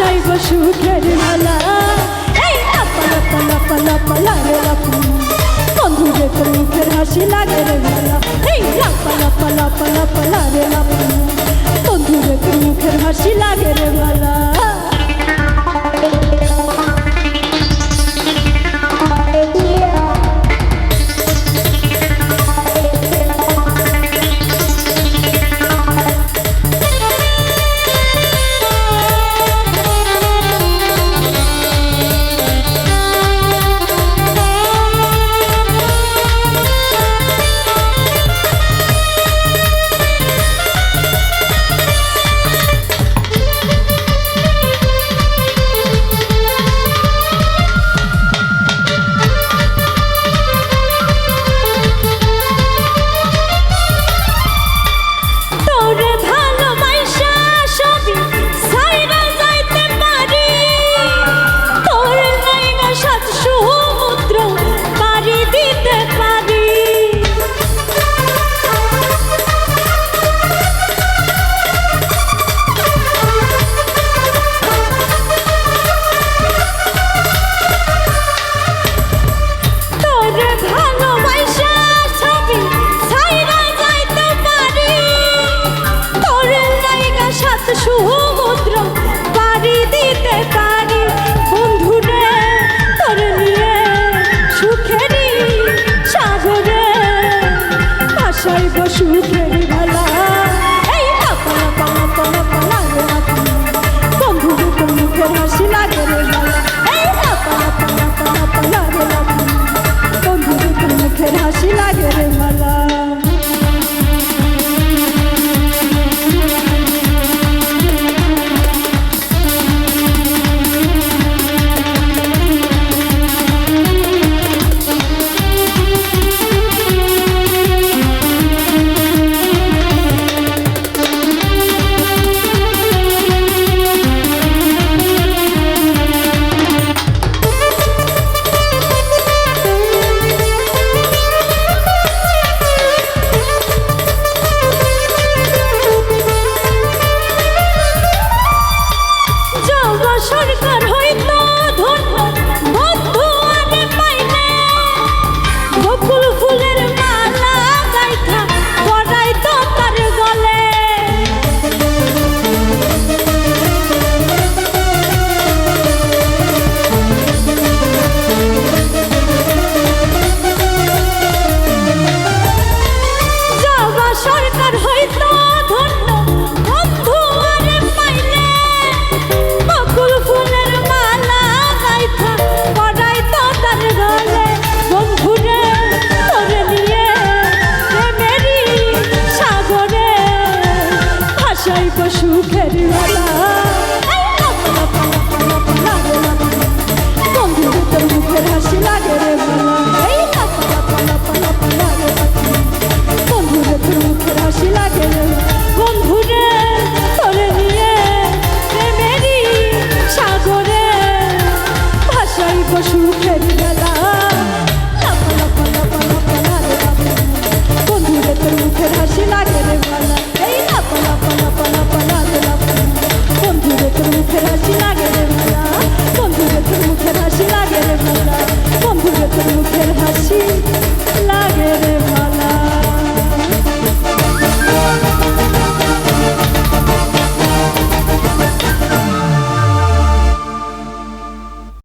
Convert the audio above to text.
যাইব সুখের মেলা। এই লাপা লাপা লাপা লাপা লাগে লাপু। বন্ধু রে তোর মুখের হাসি লাগে রে মেলা। এই লাপা লাপা লাপা লাপা লাগে লাপু। বন্ধু রে তোর মুখের হাসি লাগে রে সর্বসুখের দেখে তোর মুখের হাসি লাগে রে ভালা এই না পালা পালা পালা পালা তোলা বন্ধু রে তোর মুখের হাসি লাগে রে ভালা বন্ধু রে তোর মুখের হাসি লাগে রে ভালা বন্ধু মুখের হাসি